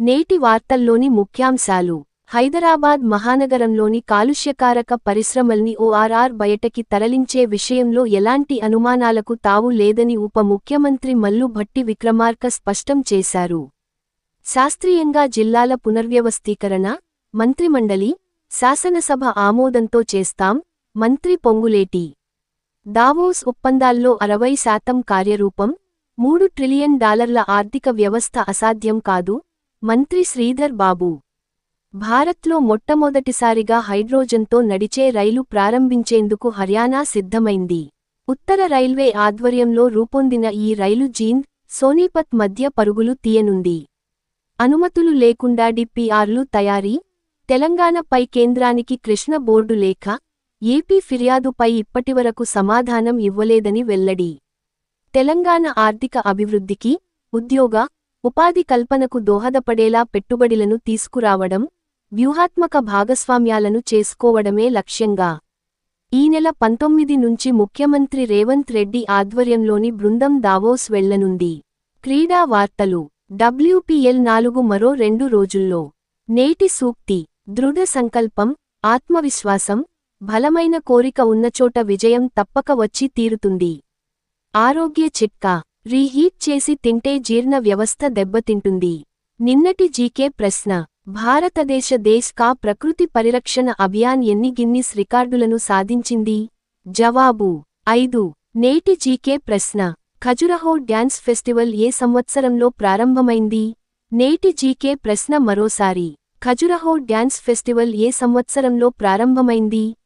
నేటి వార్తల్లోని ముఖ్యాంశాలు. హైదరాబాద్ మహానగరంలోని కాలుష్యకారక పరిశ్రమల్ని ఓఆర్ఆర్ బయటకి తరలించే విషయంలో ఎలాంటి అనుమానాలకు తావు లేదని ఉప ముఖ్యమంత్రి మల్లు భట్టి విక్రమార్క స్పష్టం చేశారు. శాస్త్రీయంగా జిల్లాల పునర్వ్యవస్థీకరణ మంత్రిమండలి శాసనసభ ఆమోదంతో చేస్తాం మంత్రి పొంగులేటి. దావోస్ ఒప్పందాల్లో అరవై శాతం కార్యరూపం మూడు ట్రిలియన్ డాలర్ల ఆర్థిక వ్యవస్థ అసాధ్యం కాదు మంత్రి శ్రీధర్ బాబు. భారత్లో మొట్టమొదటిసారిగా హైడ్రోజన్తో నడిచే రైలు ప్రారంభించేందుకు హర్యానా సిద్ధమైంది. ఉత్తర రైల్వే ఆధ్వర్యంలో రూపొందిన ఈ రైలు జీంద్ సోనీపత్ మధ్య పరుగులు తీయనుంది. అనుమతులు లేకుండా డిపిఆర్లు తయారీ తెలంగాణపై కేంద్రానికి కృష్ణ బోర్డు లేఖ ఏపీ ఫిర్యాదుపై ఇప్పటివరకు సమాధానం ఇవ్వలేదని వెల్లడి. తెలంగాణ ఆర్థిక అభివృద్ధికి ఉద్యోగ ఉపాధి కల్పనకు దోహదపడేలా పెట్టుబడులను తీసుకురావడం వ్యూహాత్మక భాగస్వామ్యాలను చేసుకోవడమే లక్ష్యంగా. ఈ నెల పంతొమ్మిది నుంచి ముఖ్యమంత్రి రేవంత్ రెడ్డి ఆధ్వర్యంలోని బృందం దావోస్ వెళ్ళనుంది. క్రీడా వార్తలు. డబ్ల్యూపీఎల్ నాలుగు మరో రెండు రోజుల్లో. నేటి సూక్తి. దృఢ సంకల్పం ఆత్మవిశ్వాసం బలమైన కోరిక ఉన్నచోట విజయం తప్పక వచ్చి తీరుతుంది. ఆరోగ్య చిట్కా. రీహీట్ చేసి తింటే జీర్ణ వ్యవస్థ దెబ్బతింటుంది. నిన్నటి జీకే ప్రశ్న. భారతదేశ దేశ్ కా ప్రకృతి పరిరక్షణ అభియాన్ ఎన్ని గిన్నిస్ రికార్డులను సాధించింది? జవాబు. ఐదు. నేటి జీకే ప్రశ్న. ఖజురహో డ్యాన్స్ ఫెస్టివల్ ఏ సంవత్సరంలో ప్రారంభమైంది? నేటి జీకే ప్రశ్న మరోసారి. ఖజురహో డ్యాన్స్ ఫెస్టివల్ ఏ సంవత్సరంలో ప్రారంభమైంది?